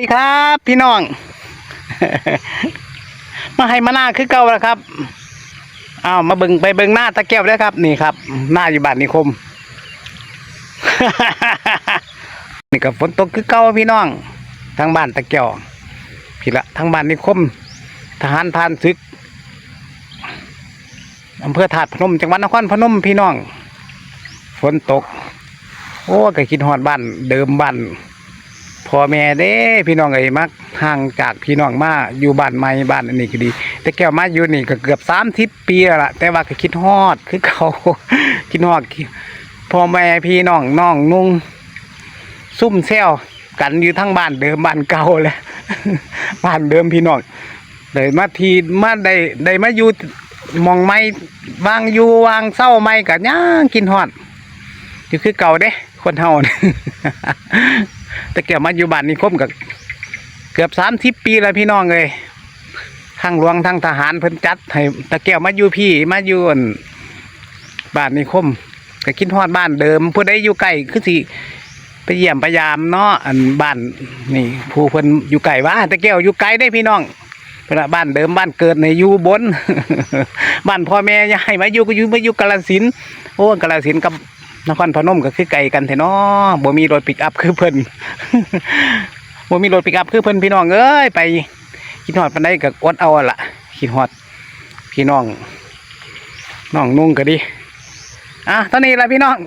ดีครับพี่น้อง มาให้มาหน้าคือเก่าแล้วครับอ้าวมาเบิงไปเบิงหน้าตะแก้วด้วยครับ นี่ครับ หน้าอยู่บ้านนิคม นี่กับฝนตกคือเก่าพี่น้องทางบ้านตะแก้วพี่ละทางบ้านนิคม ทหารพานศึกอำเภอถาดพนมจังหวัดนครพนมพี่น้อง ฝนตก โอ้ก็คิดฮอดบ้านเดิมบ้าน พ่อแม่เด้ พี่น้องเอ้มักห่างจากพี่น้องมาอยู่บ้านใหม่บ้านอันนี้ก็ดี แต่แก้วมาอยู่นี่ก็เกือบสามทิศปีแล้วล่ะแต่ว่าก็คิดฮอดคือเขาคิดฮอดพ่อแม่พี่น้องน้องนุ่งซุ่มแซวกันอยู่ทั้งบ้านเดิมบ้านเก่าเลยบ้านเดิมพี่น้องเลยมาทีมาได้ได้มาอยู่มองไม้วางอยู่วางเศร้าไม้กันย่างกินฮอดอยู่คือเก่าเด้ คนเฮาน่ะ แต่เกี่ยวมาอยู่บ้านนิคมกับเกือบสามสิบปีแล้วพี่น้องเลยทั้งหลวงทั้งทหารเพิ่นจัดให้ตะเกียวมาอยู่พี่มาอยู่อั่นบ้านนิคมก็คิดฮอดบ้านเดิมผู้ใดอยู่ใกล้คือสิไปเยี่ยมพยายามเนาะอันบ้านนี่ผู้เพิ่นอยู่ไกลว่าตะเกียวอยู่ไกลได้พี่น้องเพิ่นว่าบ้านเดิมบ้านเกิดในอยู่บนบ้านพ่อแม่ยายมาอยู่ก็อยู่มาอยู่กาฬสินโอ้กาฬสินกับ นครพนมก็คือไกลกันแท้เนาะบ่มีรถปิกอัพคือเพิ่นบ่มีรถปิกอัพคือเพิ่นพี่น้องเอ้ยไปขี่หอดปันได้ก็อดเอาล่ะขี่หอดพี่น้องน้องนุ่งก็ดีอะตอนนี้ละพี่น้อง